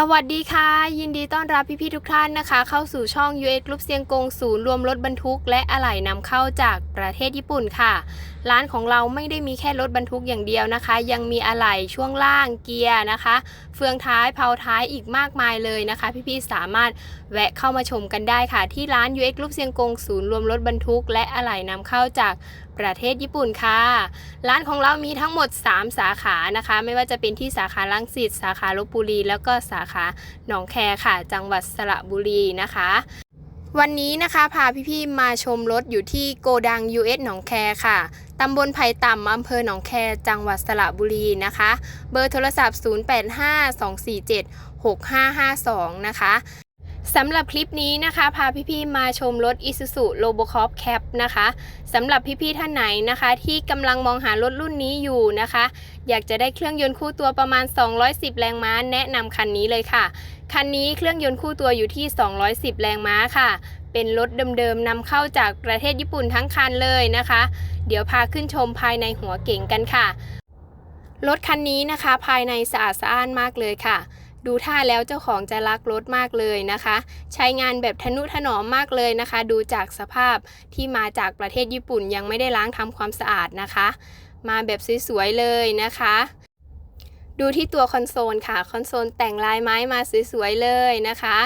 สวัสดีค่ะ ยินดีต้อนรับพี่ๆทุกท่านนะคะ เข้าสู่ช่อง UX Group เซียงกงศูนย์รวมรถบรรทุก และอะไหล่นำเข้าจากประเทศญี่ปุ่นค่ะ ร้านของเราไม่ได้มีแค่รถบรรทุกอย่างเดียวนะคะ ยังมีอะไหล่ช่วงล่างเกียร์นะคะ เฟืองท้ายเพาท้ายอีกมากมายเลยนะคะ พี่ๆสามารถแวะเข้ามาชมกันได้ค่ะ ที่ร้าน UX Group เซียงกงศูนย์รวมรถบรรทุก และอะไหล่นำเข้าจาก ประเทศญี่ปุ่นค่ะ ร้านของเรามีทั้งหมด 3 สาขานะคะ ไม่ว่าจะเป็นที่สาขาลังสิตสาขาลบบุรี แล้วก็สาขาหนองแคค่ะ จังหวัดสระบุรีนะคะวันนี้นะคะพาพี่ๆมาชมรถอยู่ที่โกดัง US หนองแคค่ะ ตำบลไผ่ต่ำอำเภอหนองแค จังหวัดสระบุรีนะคะ เบอร์โทรศัพท์ 0852476552 นะคะ สำหรับคลิปนี้นะคะ พาพี่ๆมาชมรถ Isuzu Robocop Cap นะคะสำหรับพี่ๆท่านไหนนะคะ ที่กำลังมองหารถรุ่นนี้อยู่นะคะ อยากจะได้เครื่องยนต์คู่ตัวประมาณ 210 แรงม้า แนะนำคันนี้เลยค่ะ คันนี้เครื่องยนต์คู่ตัวอยู่ที่ 210 แรงม้าค่ะ เป็นรถเดิมๆนำเข้าจากประเทศญี่ปุ่นทั้งคันเลยนะคะ เดี๋ยวพาขึ้นชมภายในหัวเก๋งกันค่ะ รถคันนี้นะคะ ภายในสะอาดสะอ้านมากเลยค่ะ ดูท่าแล้วเจ้าของจะรักรถมากเลยนะคะ ใช้งานแบบทนุถนอมมากเลยนะคะ ดูจากสภาพที่มาจากประเทศญี่ปุ่นยังไม่ได้ล้างทำความสะอาดนะคะ มาแบบสวยๆเลยนะคะ ดูที่ตัวคอนโซลค่ะ คอนโซลแต่งลายไม้มาสวยๆเลยนะคะ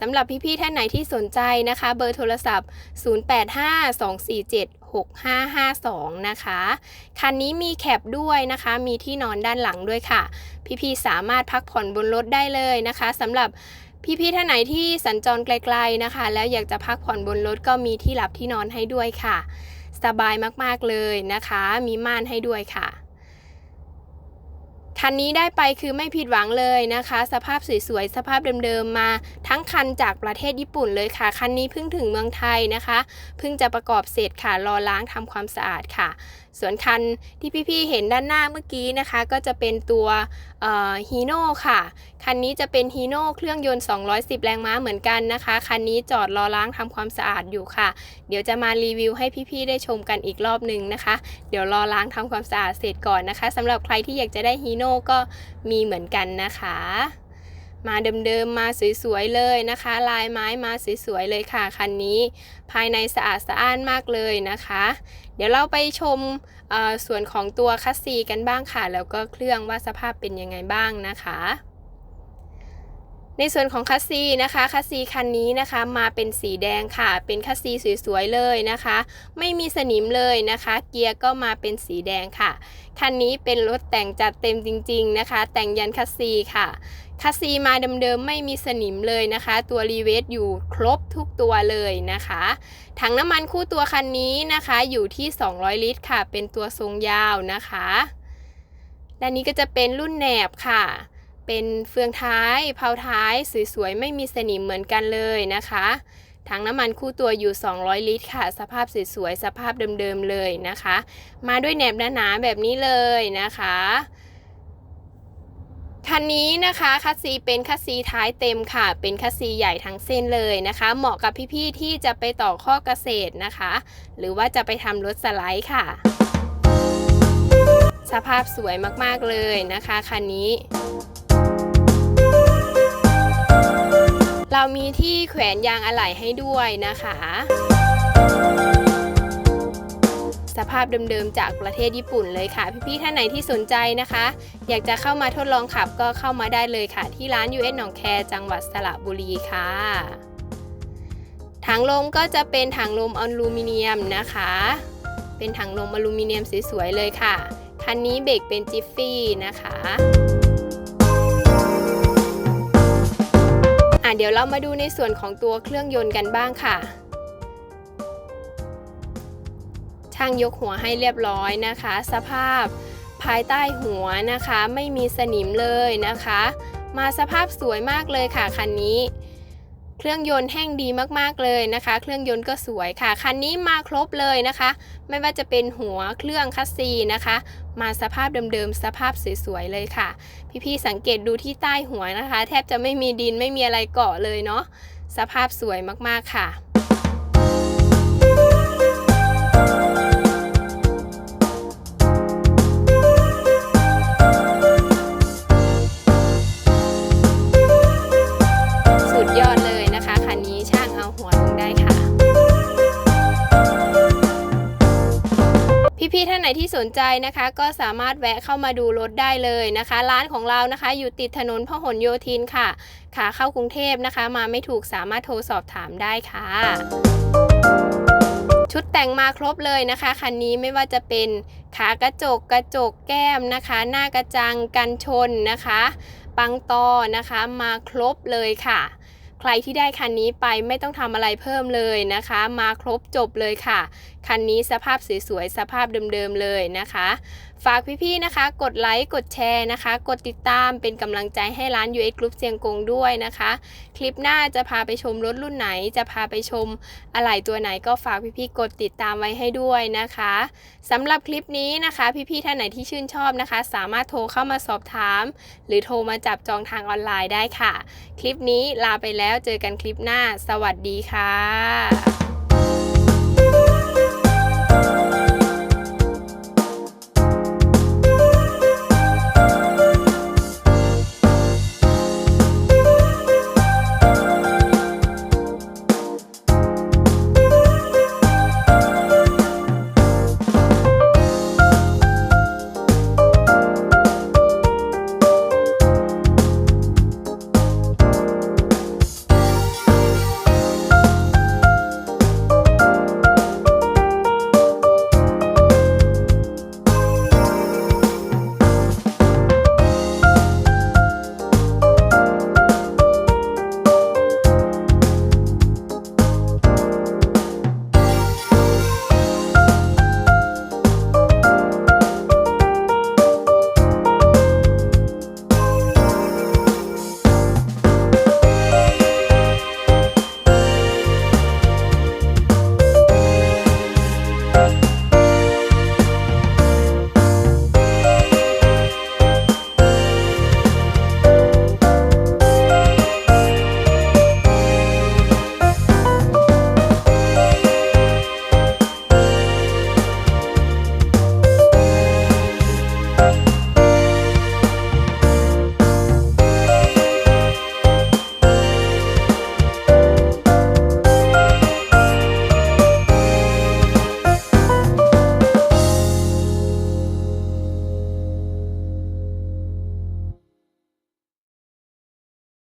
สำหรับพี่ๆท่านไหนที่สนใจนะคะ เบอร์โทรศัพท์ 0852476552 นะคะ คันนี้มีแคปด้วยนะคะ มีที่นอนด้านหลังด้วยค่ะ พี่ๆสามารถพักผ่อนบนรถได้เลยนะคะสำหรับพี่ๆท่านไหนที่สัญจรไกลๆนะคะ แล้วอยากจะพักผ่อนบนรถก็มีที่หลับที่นอนให้ด้วยค่ะ สบายมากๆเลยนะคะ มีม่านให้ด้วยค่ะ คันนี้ได้ไปคือไม่ผิดหวังเลยนะคะ สภาพสวยๆ สภาพเดิมๆมา ทั้งคันจากประเทศญี่ปุ่นเลยค่ะ คันนี้เพิ่งถึงเมืองไทยนะคะ เพิ่งจะประกอบเสร็จค่ะ รอล้างทำความสะอาดค่ะ ส่วนคันที่พี่ๆเห็นด้านหน้าเมื่อกี้นะคะ ก็จะเป็นตัวฮีโน่ค่ะ คันนี้จะเป็นฮีโน่เครื่องยนต์ 210 แรงม้าเหมือนกันนะคะ คันนี้จอดรอล้างทำความสะอาดอยู่ค่ะ เดี๋ยวจะมารีวิวให้พี่ๆได้ชมกันอีกรอบหนึ่งนะคะ เดี๋ยวรอล้างทำความสะอาดเสร็จก่อนนะคะสำหรับใครที่อยากจะได้ฮีโน่ก็มีเหมือนกันนะคะ มาเดิมๆมาสวยๆเลยนะคะ ลายไม้มาสวยๆเลยค่ะคันนี้ ภายในสะอาดสะอ้านมากเลยนะคะ เดี๋ยวเราไปชมส่วนของตัวคัสซีกันบ้างค่ะ แล้วก็เครื่องว่าสภาพเป็นยังไงบ้างนะคะ ในส่วนของคัสซีนะคะคัสซีคันนี้นะคะมาเป็นสีแดงค่ะ เป็นคัสซีสวยๆเลยนะคะ ไม่มีสนิมเลยนะคะ เกียร์ก็มาเป็นสีแดงค่ะ คันนี้เป็นรถแต่งจัดเต็มจริง ๆนะคะ แต่งยันคัสซีค่ะคัสซีมาเดิมๆไม่มีสนิมเลยนะคะ ตัวรีเวสอยู่ครบทุกตัวเลยนะคะถังน้ำมันคู่ตัวคันนี้นะคะอยู่ที่ 200 ลิตรค่ะ เป็นตัวทรงยาวนะคะและนี้ก็จะเป็นรุ่นแหนบค่ะ เป็นเฟืองท้ายเพาท้ายสวยๆ ไม่มีสนิมเหมือนกันเลยนะคะถังน้ำมันคู่ตัวอยู่ 200 ลิตรค่ะ สภาพสวยๆ สภาพเดิมๆ เลยนะคะ มาด้วยแหนบหนาๆ แบบนี้เลยนะคะ คันนี้นะคะคัสซีเป็นคัสซีท้ายเต็มค่ะ เป็นคัสซีใหญ่ทั้งเส้นเลยนะคะ เหมาะกับพี่ๆ ที่จะไปต่อข้อเกษตรนะคะ หรือว่าจะไปทำรถสไลด์ค่ะ สภาพสวยมากๆ เลยนะคะคันนี้ เรามีที่แขวนยางอะไหล่ให้ด้วยนะคะ สภาพเดิมๆจากประเทศญี่ปุ่นเลยค่ะ พี่ๆท่านไหนที่สนใจนะคะ อยากจะเข้ามาทดลองขับก็เข้ามาได้เลยค่ะ ที่ร้าน US หนองแคจังหวัดสระบุรีค่ะถังลมก็จะเป็นถังลมอลูมิเนียมนะคะ เป็นถังลมอลูมิเนียมสวยๆเลยค่ะ คันนี้เบรกเป็นจิฟฟี่นะคะ อะเดี๋ยวเรามาดูในส่วนของตัวเครื่องยนต์กันบ้างค่ะ ช่างยกหัวให้เรียบร้อยนะคะ สภาพภายใต้หัวนะคะ ไม่มีสนิมเลยนะคะ มาสภาพสวยมากเลยค่ะคันนี้ เครื่องยนต์แห้งดีมากๆเลยนะคะ เครื่องยนต์ก็สวยค่ะ คันนี้มาครบเลยนะคะ ไม่ว่าจะเป็นหัวเครื่องคัสซีนะคะ มาสภาพเดิมๆ สภาพสวยๆเลยค่ะ พี่ๆสังเกตดูที่ใต้หัวนะคะ แทบจะไม่มีดินไม่มีอะไรเกาะเลยเนาะ สภาพสวยมากๆค่ะ ไหนที่สนใจนะคะ ก็สามารถแวะเข้ามาดูรถได้เลยนะคะ ร้านของเรานะคะ อยู่ติดถนนพหลโยธินค่ะขาเข้ากรุงเทพนะคะ มาไม่ถูกสามารถโทรสอบถามได้ค่ะชุดแต่งมาครบเลยนะคะคันนี้ไม่ว่าจะเป็นขากระจกกระจกแก้มนะคะ หน้ากระจังกันชนนะคะ ปังตอนะคะมาครบเลยค่ะ ใครที่ได้คันนี้ไปไม่ต้องทำอะไรเพิ่มเลยนะคะ มาครบจบเลยค่ะ คันนี้สภาพสวยๆสภาพเดิมๆเลยนะคะ ฝากพี่ๆนะคะ กดไลค์กดแชร์นะคะ กดติดตามเป็นกำลังใจให้ร้าน UX Group เซียงกงด้วยนะคะ คลิปหน้าจะพาไปชมรถรุ่นไหน จะพาไปชมอะไหล่ตัวไหนก็ฝากพี่ๆกดติดตามไว้ให้ด้วยนะคะสำหรับคลิปนี้นะคะ พี่ๆท่านไหนที่ชื่นชอบนะคะ สามารถโทรเข้ามาสอบถาม หรือโทรมาจับจองทางออนไลน์ได้ค่ะ คลิปนี้ลาไปแล้วแล้วเจอกันคลิปหน้า สวัสดีค่ะ